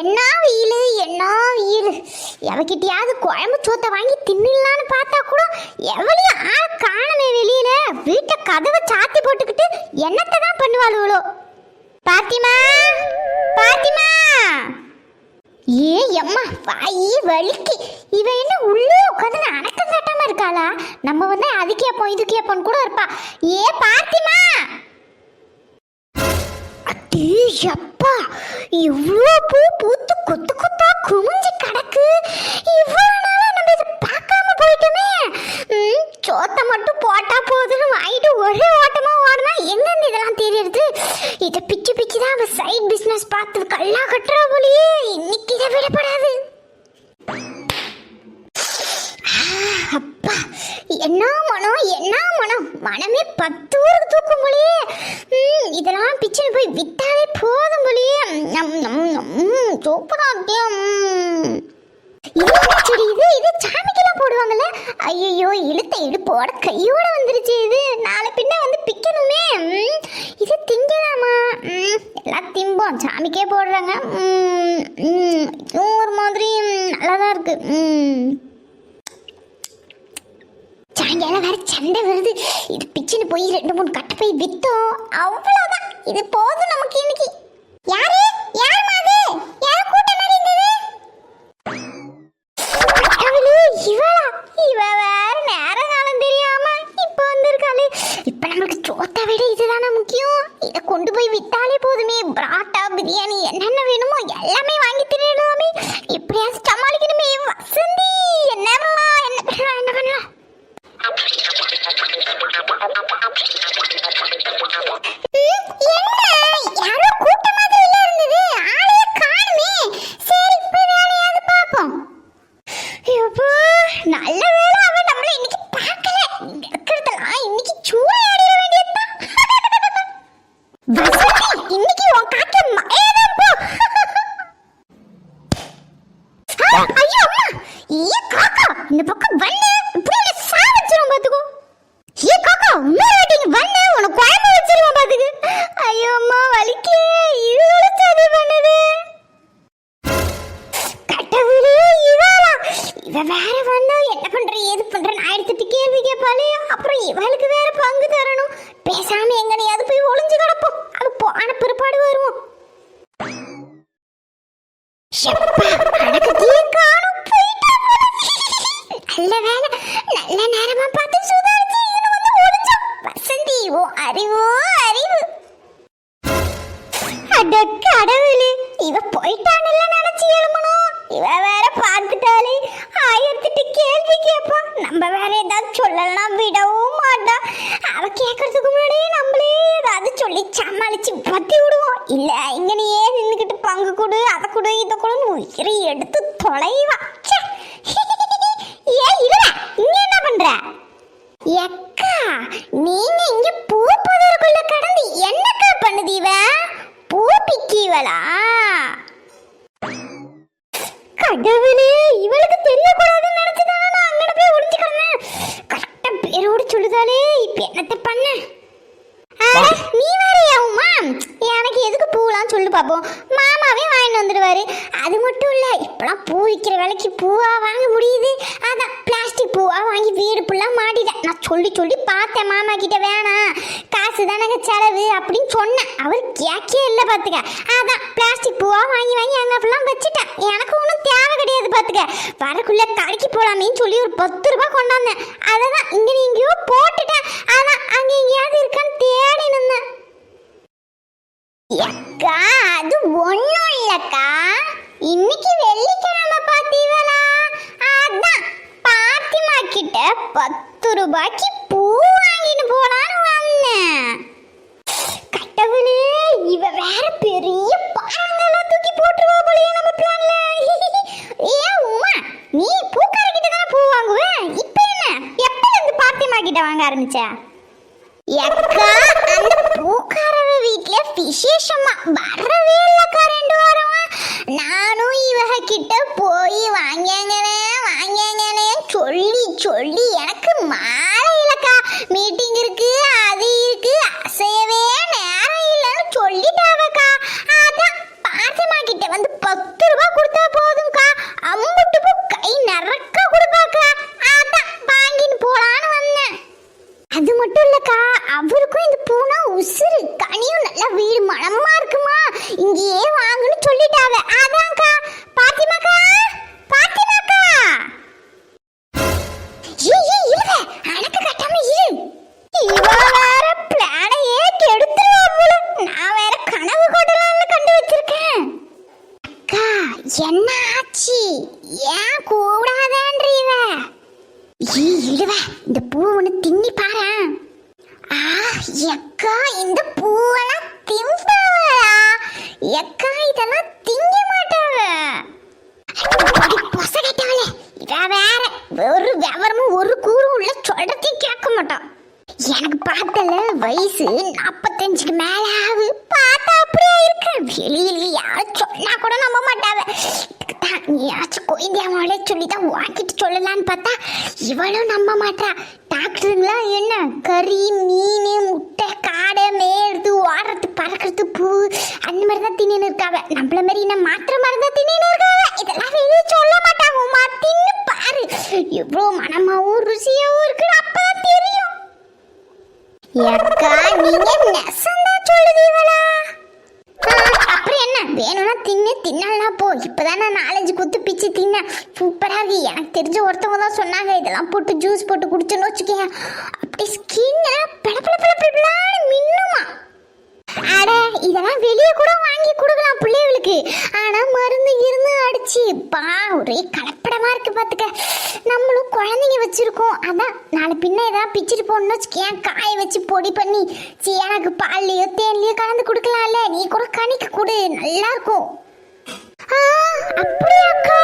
என்ன வெயில் என்ன வெயில்? எவகிட்டயாவது குழம்பு சோத்தை வாங்கி தின்னுலான்னு பார்த்தா கூட எவளையும் ஆள் காணமே வெளியில. வீட்டை கதவை சாத்தி போட்டுக்கிட்டு என்னத்தை தான் பண்ணுவாளுவளோ? பாத்திமா? பாத்திமா? ஏ எம்மா வாயி வலிக்கு. இவ என்ன உள்ளே உட்காந்து அடக்கம் காட்டாம இருக்காளா? நம்ம வந்து அது கேட்போம் இது கேட்போம் கூட இருப்பா. ஏ பாத்திமா? அட்டி இவ்வளோ பூ பூத்து கொத்து கொத்தா குமிஞ்சு கிடக்கு. இவ்வளோ நாளாக நம்ம இதை பார்க்காம போயிட்டோமே. சோத்தை மட்டும் போட்டா போதுன்னு வாங்கிட்டு ஒரே ஓட்டமாக ஓடனா எங்கேருந்து இதெல்லாம் தெரியுது இதை பிச்சு பிச்சு தான் அவன் சைட் பிஸ்னஸ் பார்த்து கல்லா கட்டுறா போலியே. இன்னைக்கு இதை விடப்படாது. அப்பா. என்ன மனம் என்ன மனம் மனமே பத்து ஊருக்கு தூக்கும் போலியே. இதெல்லாம் பிச்சுன்னு போய் விட்டா சூப்பரா இது இது சாமிக்கெல்லாம் போடுவாங்கல்ல? ஐயோ இழுத்த இடுப்போட கையோட வந்துருச்சு இது. நாளை பின்ன வந்து பிக்கணுமே. இது திங்கலாமா? எல்லாம் திம்போம். சாமிக்கே போடுறாங்க. ஒரு மாதிரி நல்லாதான் இருக்கு. சாயங்காலம் வேற சண்டை வருது. இது பிச்சுன்னு போய் ரெண்டு மூணு கட்டை போய் வித்தோம். அவ்வளவுதான். இது போதும் நமக்கு இன்னைக்கு. யாரு யாருமா அது யாரு கூட்டம் மாதிரி இருந்தது அவளு இவளா இவ வேற நேர காலம் தெரியாம இப்ப வந்திருக்காளே இப்ப நம்மளுக்கு சோத்தை விட இதுதானே முக்கியம் இதை கொண்டு போய் வித்தாலே போதுமே பராட்டா கடவுளே இவ போயிட்டான்ல நினைச்சு எழுமணும் இவ வேற பார்த்துட்டாலே ஆயிரத்திட்டு கேள்வி கேட்பா நம்ம வேற ஏதாவது சொல்லலாம் விடவும் மாட்டா. அவ கேட்கறதுக்கு முன்னாடியே நம்மளே ஏதாவது சொல்லி சமாளிச்சு பத்தி விடுவோம். இல்ல இங்கனையே நின்னுக்கிட்டு பங்கு கொடு அதை கொடு இதை கொடுன்னு உயிரை எடுத்து தொலைவா. ஏ இவள இங்க என்ன பண்ற? எக்கா நீங்க இங்க பூ புதருக்குள்ள கடந்து என்னக்கா பண்ணுது இவ? பூ கடவுளே இவளுக்கு தெரியக்கூடாதுன்னு நினைச்சுதான் நான் அங்கே போய் ஒளிஞ்சு கிடந்தேன் கரெக்டா பேரோடு சொல்லுதாலே இப்போ என்னத்த பண்ண? நீ வேறயா உமா? எனக்கு எதுக்கு பூலாம் சொல்லு பாப்போம். மாமாவே வாங்கிட்டு வந்துடுவாரு. அது மட்டும் இல்ல இப்பெல்லாம் பூ விற்கிற விலைக்கு பூவா வாங்க முடியுது. அதான் பிளாஸ்டிக் பூவா வாங்கி வீடு ஃபுல்லாக மாட்டிட்டேன். நான் சொல்லி சொல்லி பார்த்தேன் மாமா கிட்ட வேணாம் காசு தானங்க செலவு அப்படின்னு சொன்னேன். அவர் கேக்கே இல்லை பார்த்துக்க அதான் பிளாஸ்டிக் பூவா வாங்கி வாங்கி அங்கே ஃபுல்லாக வச்சுட்டேன். எனக்கு ஒன்றும் தேவை கிடையாது பார்த்துக்க வரக்குள்ள கடைக்கு போலாமேன்னு சொல்லி ஒரு பத்து ரூபாய் கொண்டாந்தேன். ஆரம்பிச்சா? எக்கா அந்த பூக்காரவ வீட்ல விசேஷமா வரவே இல்லக்கா ரெண்டு வாரமா நானும் இவக கிட்ட போய் வாங்கியாங்க. ஏன் கூடாதான்றீவ ஈ இழுவ இந்த பூ ஒன்று தின்னி பாரு ஆ எக்கா இந்த பூவெல்லாம் திம்பாவா எக்கா இதெல்லாம் திங்க மாட்டாவ. பொச கேட்டவளே. வேற ஒரு விவரமும் ஒரு கூறும் உள்ள சொல்றதையும் கேட்க மாட்டான் எனக்கு பார்த்தல வயசு நாற்பத்தஞ்சுக்கு மேல ஆகு பார்த்தா அப்படியே இருக்கு. வெளியில யாரும் சொன்னா கூட நம்ப மாட்டாவ. இதுக்குத்தான் நீயாச்சும் கோயந்தியாமோட சொல்லி தான் வாங்கிட்டு சொல்லலான்னு பார்த்தா இவளும் நம்ப மாட்டா. டாக்டருங்களா என்ன? கறி மீன் முட்டை காடை மேடுறது ஓடுறது பறக்கிறது பூ அந்த மாதிரி தான் தின்னு இருக்காவ. நம்மள மாதிரி என்ன மாத்திர மாதிரி தான் தின்னு இருக்காவ? இதெல்லாம் வெளியே சொல்ல மாட்டாங்க. உமா தின்னு பாரு. எவ்வளோ மனமாவும் ருசியாவும் இருக்கு. அப்பதான் தெரியும். அக்கா நீங்க நெசந்தா சொல்லுவீங்களா அப்புறம் என்ன? வேணும்னா தின்னு தின்னலாம் போ. இப்போதான் நான் நாலஞ்சு குத்து பிச்சு தின்ன. சூப்பராக இருக்கு. எனக்கு தெரிஞ்ச ஒருத்தவங்க தான் சொன்னாங்க. இதெல்லாம் போட்டு ஜூஸ் போட்டு குடிச்சோன்னு வச்சுக்கேன் அப்படி ஸ்கின் பள மின்னுமா? அட இதெல்லாம் வெளியே கூட வாங்கி கொடுக்கலாம் பிள்ளைகளுக்கு. ஆனா மருந்து இருந்து அடிச்சு. பா ஒரே கலப்படமா இருக்கு பாத்துக்க. நம்மளும் குழந்தைங்க வச்சிருக்கோம். அதான் நாளை பின்ன ஏதாவது பிச்சுட்டு போடணும்னு வச்சுக்கேன் காய வச்சு பொடி பண்ணி சீனாக்கு பால்லையோ தேன்லையோ கலந்து கொடுக்கலாம்ல. நீ கூட கணிக்கு கொடு நல்லா இருக்கும். அப்படியாக்கா.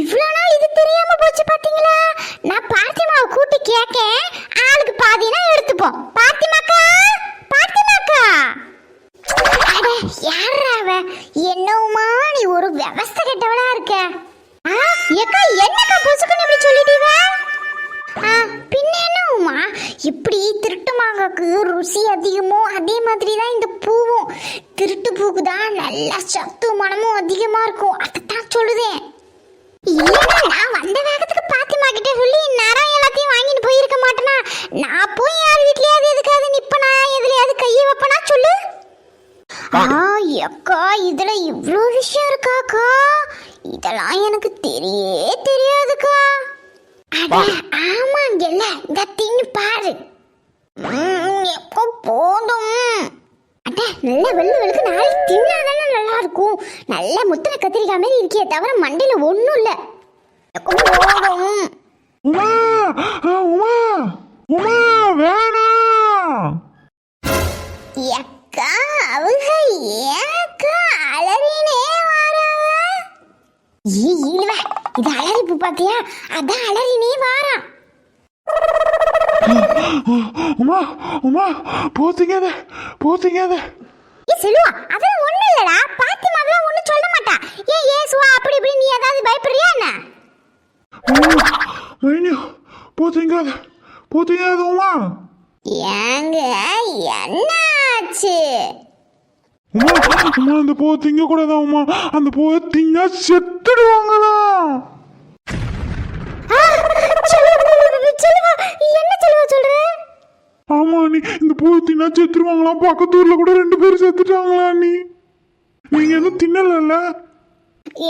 இவ்வளோ நாள் இது தெரியாம போச்சு இதுல இவ்ளோ விஷயம் இருக்காக்கா இதெல்லாம் எனக்கு தெரியவே தெரியாதுக்கா. அட ஆமாங்கல்ல இந்த தின்னு பாரு. எப்போ போதும். அட நல்ல வெள்ளு வெளுக்கு நாளைக்கு தின்னாதானே நல்லா இருக்கும் நல்ல முத்திர கத்திரிக்காய் மாதிரி இருக்கே தவிர மண்டையில ஒண்ணும் இல்ல. போதும். உமா உமா உமா. அதான் அலறினே வாரா உமா உமா போத்தீங்க போத்தீங்க ஏ செல்வா அதெல்லாம் ஒண்ணு இல்லடா. பாத்திமா அதெல்லாம் ஒண்ணு சொல்ல மாட்டா. ஏன் ஏசுவா அப்படி இப்படி நீ ஏதாவது பயப்படுறியா என்ன? மைனியோ போத்தீங்க போத்தீங்க உமா. ஏங்க என்னாச்சு? உமா உமா அந்த பூவை திங்க கூடாதா உமா. அந்த பூவை திங்க செத்துடுவாங்கதான் ஆ, செல்வா, செல்வா, என்ன செல்வா சொல்ற ஆமா நீ இந்த பூவை தின்னா செத்துருவாங்களாம் பக்கத்து ஊர்ல கூட ரெண்டு பேரும் செத்துட்டாங்களா நீ நீங்க எதுவும் தின்னல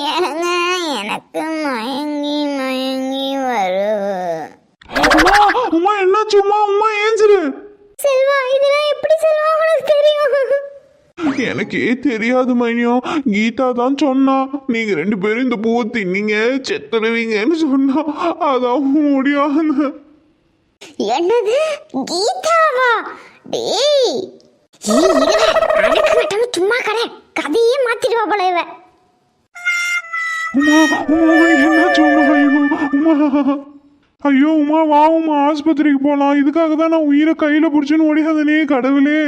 ஏங்க எனக்கு மயங்கி மயங்கி வருது. உமா உமா என்னாச்சு உமா? உமா ஏஞ்சிரு. செல்வா இதெல்லாம் எப்படி செல்வா உனக்கு தெரியும்? எனக்கே தெரியாது மைனியோ. கீதா தான் சொன்னா. நீங்க ரெண்டு பேரும் இந்த பூவை தின்னீங்க செத்துடுவீங்கன்னு சொன்னா. அதான் முடியாது என்னது? கீதாவா? டேய். அடக்க மாட்டாங்க சும்மா கடை. கதையே மாத்திடுவா போல இவ. உமா உமா என்னாச்சு? உமா உமா ஐயோ உமா வா உமா ஆஸ்பத்திரிக்கு போலாம். இதுக்காக தான் நான் உயிரை கையில பிடிச்சுன்னு ஓடியாதனே கடவுளே.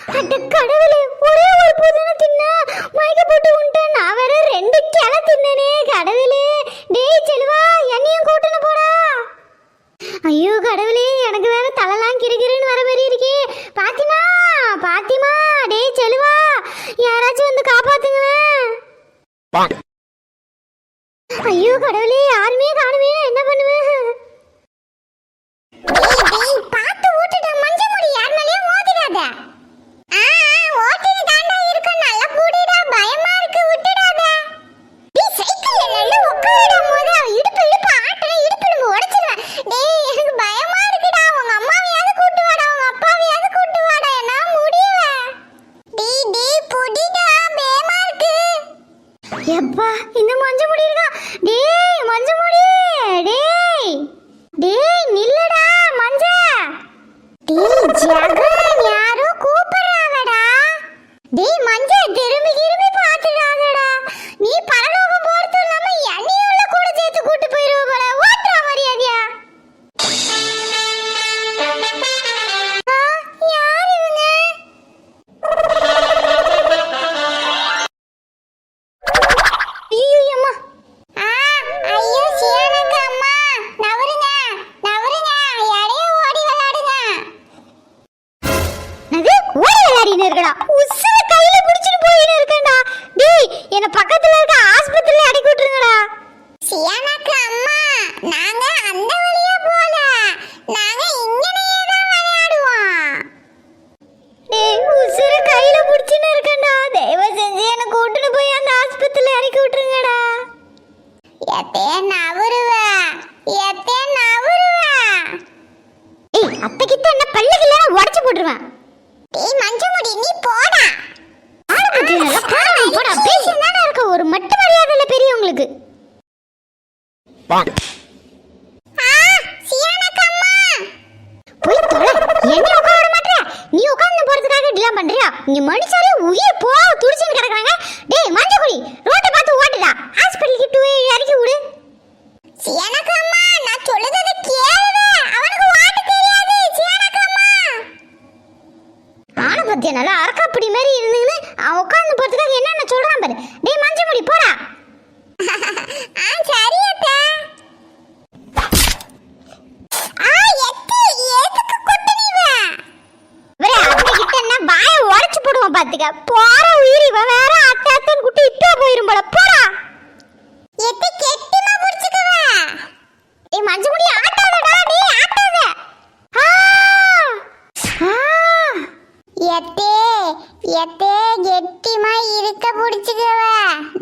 அட கடவுளே ஒரே ஒரு பூதான தின்னா. மயக்க போட்டு உண்டேன் நான் வேற ரெண்டு கிளை தின்னனே கடவுளே. டேய் செல்வா என்னையும் கூட்டுன்னு போடா. ஐயோ கடவுளே எனக்கு வேற தலைலாம் கிறுகிறுன்னு வர மாதிரி இருக்கே. பாத்திமா பாத்திமா டேய் செலுவா யாராச்சும் வந்து காப்பாத்துங்களேன் ஐயோ கடவுளே யாருமே காணுமே என்ன பண்ணுவேன் பாத்து ஊட்டுடா மஞ்ச முடி யார் மேலயும் மோதிடாத ஆ ஓட்டிட்டு தாண்டா இருக்க நல்ல கூடிடா பயமா இருக்கு விட்டுடாத டேய் சைக்கிள்ல நல்லா உட்காருடா மோத இடுப்பு இடுப்பு ஆட்டற இடுப்பு இடுப்பு உடைச்சிடுவேன் டேய் எனக்கு பயமா இருக்குடா உங்க அம்மாவையாவது கூட்டு வாடா உங்க அப்பாவையாவது கூட்டு வாடா என்னால முடியல டேய் டேய் பொடிடா பயமா இருக்கு எப்பா இந்த மஞ்ச முடி இருக்கா டேய் மஞ்ச முடி டேய் போயின்னு இருக்கடா உசுர கையில பிடிச்சிட்டு போயின்னு இருக்கேன்டா டேய் என்ன பக்கத்துல இருக்க ஆஸ்பத்திரியில அடக்கி விட்டுருங்கடா. சியானாக்கு அம்மா நாங்க அந்த வழியா போல நாங்க இங்கனையே தான் விளையாடுவோம் டேய் உசுர கையில பிடிச்சின்னு இருக்கேன்டா தயவு செஞ்சு என்ன கூட்டிட்டு போய் அந்த ஆஸ்பத்திரியில இறக்கி விட்டுருங்கடா எத்தே நவருவ எத்தே நவருவ ஏய் அத்தை கிட்ட என்ன பல்லுகள உடைச்சு போட்டுருவேன் மஞ்சமுடி நீ போடா. ஆட பத்தி நல்லா போடா போடா. இருக்க? ஒரு மட்டு மரியாதை இல்ல பெரியவங்களுக்கு போய் தொலை. என்ன உட்கார மாட்டே நீ உட்கார்ந்து போறதுக்காக பண்றியா? இங்க மனுஷாரே உயிர் போ துடிச்சுன்னு கிடக்குறாங்க. டேய் மஞ்சக்குடி ரோட்டை பார்த்து ஓட்டுடா. ஹாஸ்பிட்டலுக்கு டூ இறக்கி விடு. சியானக்கு அம்மா நான் சொல்லுறத கேளு அவனுக்கு ஓட்ட தெரியாது சியானக்கு அம்மா பத்திய நல்லா அரக்காப்பிடி மாதிரி இருந்துன்னு அவன் உட்கார்ந்து போறதுக்காக என்னென்ன சொல்றான் பாரு. டேய் மஞ்சமுடி போடா. ஆ சரி அத்தை. ஆ எத்து எதுக்கு கொட்டுனீவ வேற அத்தை கிட்ட என்ன வாயை உடைச்சு போடுவான் பாத்துக்க போற உயிர் இவ வேற அத்தை அத்தைன்னு குட்டி இப்ப போயிரும் போல போடா எத்தை கெட்டிமா புடிச்சுக்கவ ஏய் மஞ்ச முடி ஆட்டாதடா டேய் ஆட்டாத ஆ ஆ எத்தே எத்தே கெட்டிமா இருக்க புடிச்சுக்கவ.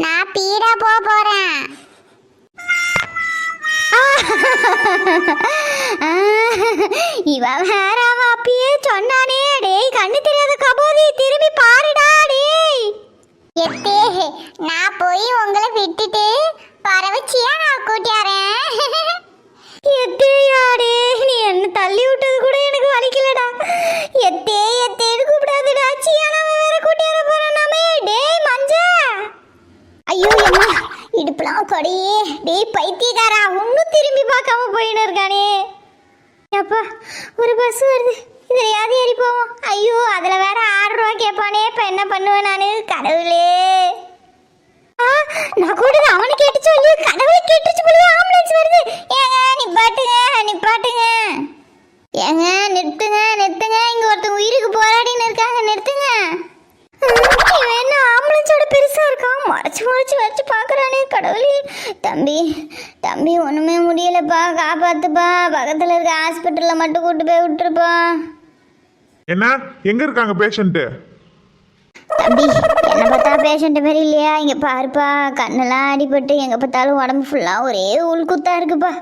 நான் பீடா போக போறேன். இவ வேற அவன் அப்பயே சொன்னானே டேய் கண்ணு தெரியாத கபோதி திரும்பி பாருடா டேய். எத்தே நான் போய் உங்களை விட்டுட்டு பரவச்சியா இடுப்புலாம் டேய் பைத்தியக்காரா ஒன்னும் திரும்பி பார்க்காம போயின்னு இருக்கானே. அப்பா ஒரு பஸ் வருது. இதுலையாவது ஏறி போவோம். ஐயோ அதுல வேற ஆறு ரூபா கேட்பானே இப்போ என்ன பண்ணுவேன் நானு? கடவுளே. ஆ, நான் கூட அவனை கேட்டு சொல்லி கடவுளை கேட்டுச்சு போல ஆம்புலன்ஸ் வருது. ஏங்க நிப்பாட்டுங்க நிப்பாட்டுங்க. ஏங்க நிறுத்துங்க நிறுத்துங்க. இங்க ஒருத்தன் உயிருக்கு போராடின்னு இருக்காங்க நிறுத்துங்க. என்ன ஆம்புலன்ஸோட பெருசா இருக்கான்? மறைச்சு மறைச்சு வச்சு கடவுளே. தம்பி தம்பி ஒண்ணுமே முடியலப்பா. காப்பாத்துப்பா. பக்கத்துல இருக்க ஹாஸ்பிட்டல்ல மட்டும் கூட்டு போய் விட்டுருப்பா. என்ன? எங்க இருக்காங்க பேஷண்ட்டு தம்பி என்ன பார்த்தா பேஷண்ட் மாரி இல்லையா? இங்க பாருப்பா. கண்ணெல்லாம் அடிபட்டு எங்க பார்த்தாலும் உடம்பு ஃபுல்லா ஒரே உள்குத்தா இருக்குப்பா.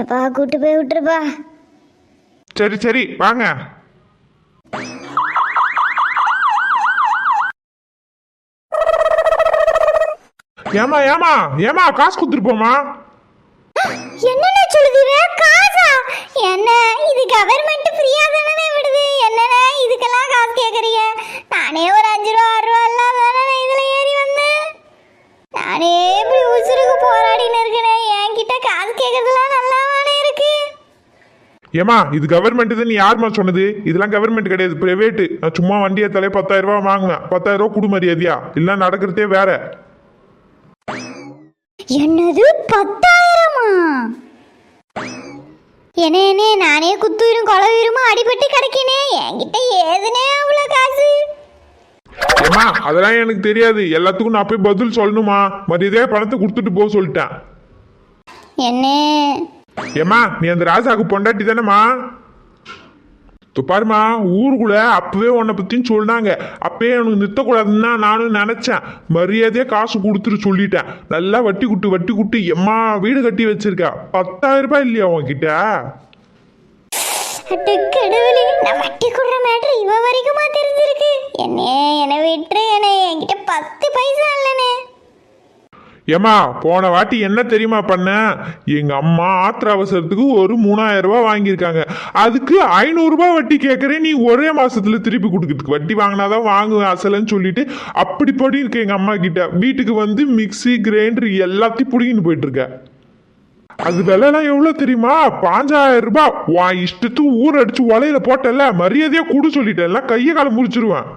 எப்பா கூட்டு போய் விட்டுருப்பா. சரி சரி வாங்க. ஏமா ஏமா ஏமா காசு கொடுத்துருப்போமா என்னென்ன சொல்லுதுவே காசா? என்ன இது கவர்மெண்ட் ஃப்ரீயா தானே விடுது? என்னண்ணே இதுக்கெல்லாம் காசு கேக்குறீங்க? நானே ஒரு அஞ்சு ரூபா ஆறு ரூபா எல்லாம் தானே இதுல ஏறி வந்தேன். நானே இப்படி உசுருக்கு போராடின்னு இருக்கேனே. என்கிட்ட காசு கேட்கறதுலாம் நல்லாவானே இருக்கு. ஏமா இது கவர்மெண்ட் நீ யாருமா சொன்னது? இதெல்லாம் கவர்மெண்ட் கிடையாது பிரைவேட்டு நான் சும்மா வண்டியை தலை பத்தாயிரம் ரூபாய் வாங்குவேன். பத்தாயிரம் ரூபாய் குடு மரியாதையா இல்லை நடக்கிறதே வேற. என்னது பத்தாயிரமா? என்னே நானே குத்துயிரும் கொலவீருமா? அடிபட்டு கிடைக்கினே. என்கிட்ட ஏதுனே அவ்வளோ காசு. ஏமா அதெல்லாம் எனக்கு தெரியாது. எல்லாத்துக்கும் நான் போய் பதில் சொல்லணுமா? மரியாதையா பணத்தை கொடுத்துட்டு போக சொல்லிட்டேன். என்ன. ஏமா நீ அந்த ராஜாக்கு பொண்டாட்டி தானேம்மா? பாருமா ஊருக்குள்ள அப்பவே உன்னை பத்தின்னு சொன்னாங்க. அப்பயே எனக்கு நிறுத்தக்கூடாதுன்னு தான் நானும் நினைச்சேன். மரியாதையே காசு கொடுத்துட்டு சொல்லிட்டேன். நல்லா வட்டி குட்டு வட்டி குட்டு எம்மா வீடு கட்டி வச்சிருக்கா. பத்தாயிரம் ரூபாய் இல்லையா உன்கிட்ட? கடவுளே நான் வட்டி கொடுற மேட்ரு இவ வரைக்குமா தெரிஞ்சிருக்கு? என்னை விட்டுரு என்கிட்ட பத்து பைசா இல்லைனே ஏமா போன வாட்டி என்ன தெரியுமா பண்ண? எங்க அம்மா ஆத்திர அவசரத்துக்கு ஒரு மூணாயிரம் ரூபாய் வாங்கியிருக்காங்க. அதுக்கு ஐநூறுரூபா வட்டி கேட்குறேன். நீ ஒரே மாசத்துல திருப்பி கொடுக்குறதுக்கு. வட்டி வாங்கினாதான் வாங்குவேன் அசலன்னு சொல்லிட்டு அப்படி படி இருக்கு எங்க அம்மா கிட்ட. வீட்டுக்கு வந்து மிக்ஸி கிரைண்டர் எல்லாத்தையும் பிடிங்கின்னு போயிட்டு இருக்க. அது விலைலாம் எவ்வளோ தெரியுமா? பாஞ்சாயிரம் ரூபாய். வா இஷ்டத்துக்கு ஊர் அடிச்சு உலையில போட்டல மரியாதையா கொடு சொல்லிட்டேன். கையை காலை முடிச்சிருவேன்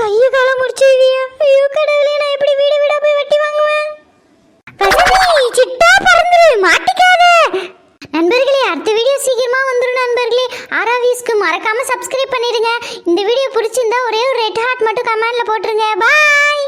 கையை காலம் முடிச்சிருவியா ஐயோ கடவுளே நான் எப்படி வீடு சிட்டா பறந்துரு மாட்டிக்காத. நண்பர்களே அடுத்த வீடியோ சீக்கிரமா வந்துரும் நண்பர்களே. ஆராவிஸ்க்கு மறக்காம சப்ஸ்கிரைப் பண்ணிடுங்க. இந்த வீடியோ பிடிச்சிருந்தா ஒரே ஒரு ரெட் ஹார்ட் மட்டும் கமெண்ட்ல போட்டுருங்க. பாய்